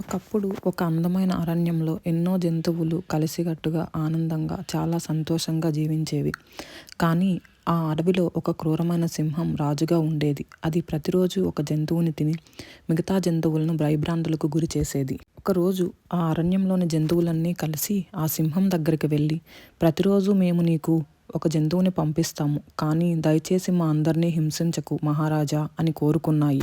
ఒకప్పుడు ఒక అందమైన అరణ్యంలో ఎన్నో జంతువులు కలిసికట్టుగా ఆనందంగా చాలా సంతోషంగా జీవించేవి. కానీ ఆ అడవిలో ఒక క్రూరమైన సింహం రాజుగా ఉండేది. అది ప్రతిరోజు ఒక జంతువుని తిని మిగతా జంతువులను భయభ్రాంతులకు గురి చేసేది. ఒకరోజు ఆ అరణ్యంలోని జంతువులన్నీ కలిసి ఆ సింహం దగ్గరికి వెళ్ళి ప్రతిరోజు మేము నీకు ఒక జంతువుని పంపిస్తాము కానీ దయచేసి మా అందరినీ హింసించకు మహారాజా అని కోరుకున్నాయి.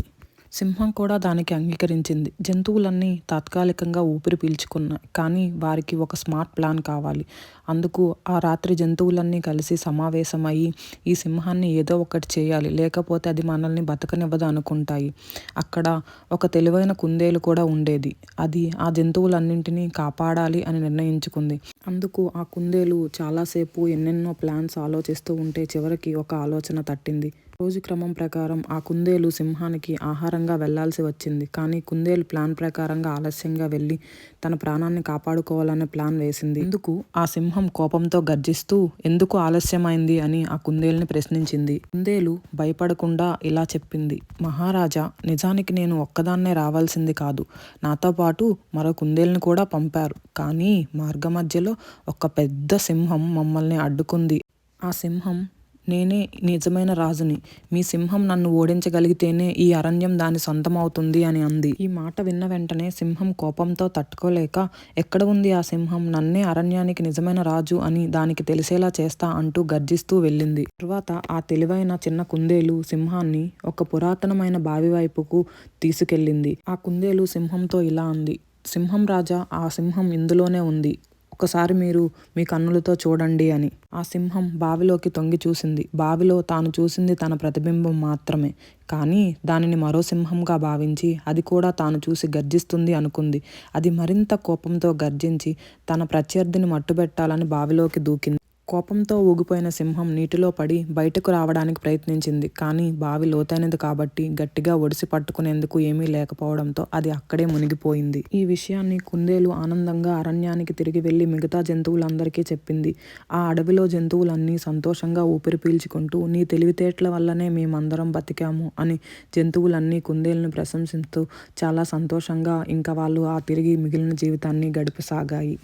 సింహం కూడా దానికి అంగీకరించింది. జంతువులన్నీ తాత్కాలికంగా ఊపిరి పీల్చుకున్నాయి. కానీ వారికి ఒక స్మార్ట్ ప్లాన్ కావాలి. అందుకు ఆ రాత్రి జంతువులన్నీ కలిసి సమావేశమయ్యి ఈ సింహాన్ని ఏదో ఒకటి చేయాలి. లేకపోతే అది మనల్ని బతకనివ్వదు అనుకుంటాయి. అక్కడ ఒక తెలివైన కుందేలు కూడా ఉండేది. అది ఆ జంతువులన్నింటినీ కాపాడాలి అని నిర్ణయించుకుంది. అందుకు ఆ కుందేలు చాలాసేపు ఎన్నెన్నో ప్లాన్స్ ఆలోచిస్తూ ఉంటే చివరికి ఒక ఆలోచన తట్టింది. రోజు క్రమం ప్రకారం ఆ కుందేలు సింహానికి ఆహారంగా వెళ్ళాల్సి వచ్చింది. కానీ కుందేలు ప్లాన్ ప్రకారంగా ఆలస్యంగా వెళ్ళి తన ప్రాణాన్ని కాపాడుకోవాలనే ప్లాన్ వేసింది. ఎందుకు? ఆ సింహం కోపంతో గర్జిస్తూ ఎందుకు ఆలస్యమైంది? అని ఆ కుందేలుని ప్రశ్నించింది. కుందేలు భయపడకుండా ఇలా చెప్పింది. మహారాజా నిజానికి నేను ఒక్కదాన్నే రావాల్సింది కాదు. నాతో పాటు మరో కుందేలుని కూడా పంపారు. కానీ మార్గ మధ్యలో ఒక పెద్ద సింహం మమ్మల్ని అడ్డుకుంది. ఆ సింహం నేనే నిజమైన రాజుని. మీ సింహం నన్ను ఓడించగలిగితేనే ఈ అరణ్యం దాని సొంతమవుతుంది అని అంది. ఈ మాట విన్న వెంటనే సింహం కోపంతో తట్టుకోలేక ఎక్కడ ఉంది ఆ సింహం? నన్నే అరణ్యానికి నిజమైన రాజు అని దానికి తెలిసేలా చేస్తా అంటూ గర్జిస్తూ వెళ్ళింది. తరువాత ఆ తెలివైన చిన్న కుందేలు సింహాన్ని ఒక పురాతనమైన బావి వైపుకు తీసుకెళ్ళింది. ఆ కుందేలు సింహంతో ఇలా అంది సింహం రాజా ఆ సింహం ఇందులోనే ఉంది. ఒకసారి మీరు మీ కన్నులతో చూడండి అని. ఆ సింహం బావిలోకి తొంగి చూసింది. బావిలో తాను చూసింది తన ప్రతిబింబం మాత్రమే. కానీ దానిని మరో సింహంగా భావించి అది కూడా తాను చూసి గర్జిస్తుంది అనుకుంది. అది మరింత కోపంతో గర్జించి తన ప్రత్యర్థిని మట్టుబెట్టాలని బావిలోకి దూకింది. కోపంతో ఊగిపోయిన సింహం నీటిలో పడి బయటకు రావడానికి ప్రయత్నించింది. కానీ బావి లోతైనది కాబట్టి గట్టిగా ఒడిసి పట్టుకునేందుకు ఏమీ లేకపోవడంతో అది అక్కడే మునిగిపోయింది. ఈ విషయాన్ని కుందేలు ఆనందంగా అరణ్యానికి తిరిగి వెళ్ళి మిగతా జంతువులందరికీ చెప్పింది. ఆ అడవిలో జంతువులన్నీ సంతోషంగా ఊపిరి పీల్చుకుంటూ నీ తెలివితేటల వల్లనే మేమందరం బతికాము అని జంతువులన్నీ కుందేలును ప్రశంసిస్తూ చాలా సంతోషంగా ఇంకా వాళ్ళు ఆ తిరిగి మిగిలిన జీవితాన్ని గడిపసాగాయి.